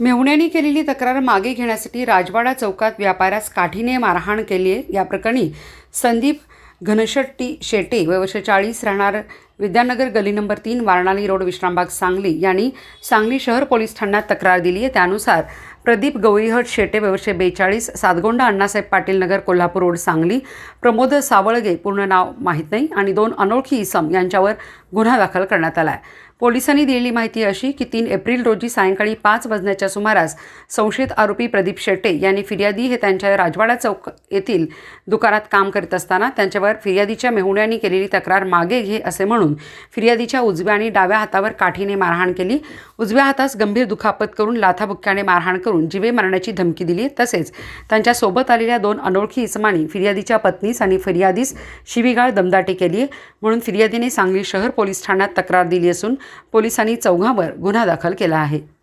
मेहुण्याने केलेली तक्रार मागे घेण्यासाठी राजवाडा चौकात व्यापाऱ्यास काठीने मारहाण केली आहे. या प्रकरणी संदीप घनशेट्टी शेटे वय वर्ष चाळीस राहणार विद्यानगर गली नंबर तीन वारणाली रोड विश्रामबाग सांगली यांनी सांगली शहर पोलीस ठाण्यात तक्रार दिली आहे. त्यानुसार प्रदीप गवळीहट शेटे वय वर्ष बेचाळीस सातगोंडा अण्णासाहेब पाटील नगर कोल्हापूर रोड सांगली. प्रमोद सावळगे पूर्ण नाव माहीत नाही आणि दोन अनोळखी इसम यांच्यावर गुन्हा दाखल करण्यात आला आहे. पोलिसांनी दिलेली माहिती अशी की तीन एप्रिल रोजी सायंकाळी पाच वाजण्याच्या सुमारास संशयित आरोपी प्रदीप शेट्टे यांनी फिर्यादी हे त्यांच्या राजवाडा चौक येथील दुकानात काम करीत असताना त्यांच्यावर फिर्यादीच्या मेहुण्याने केलेली तक्रार मागे घे असे म्हणून फिर्यादीच्या उजव्या आणि डाव्या हातावर काठीने मारहाण केली. उजव्या हातास गंभीर दुखापत करून लाथाबुक्क्याने मारहाण करून जीवे मारण्याची धमकी दिली. तसेच त्यांच्यासोबत आलेल्या दोन अनोळखी इसमानी फिर्यादीच्या पत्नीस आणि फिर्यादीस शिवीगाळ दमदाटी केली आहे म्हणून फिर्यादीने सांगली शहर पोलीस ठाण्यात तक्रार दिली असून पोलिसांनी चौघांवर गुन्हा दाखल केला आहे.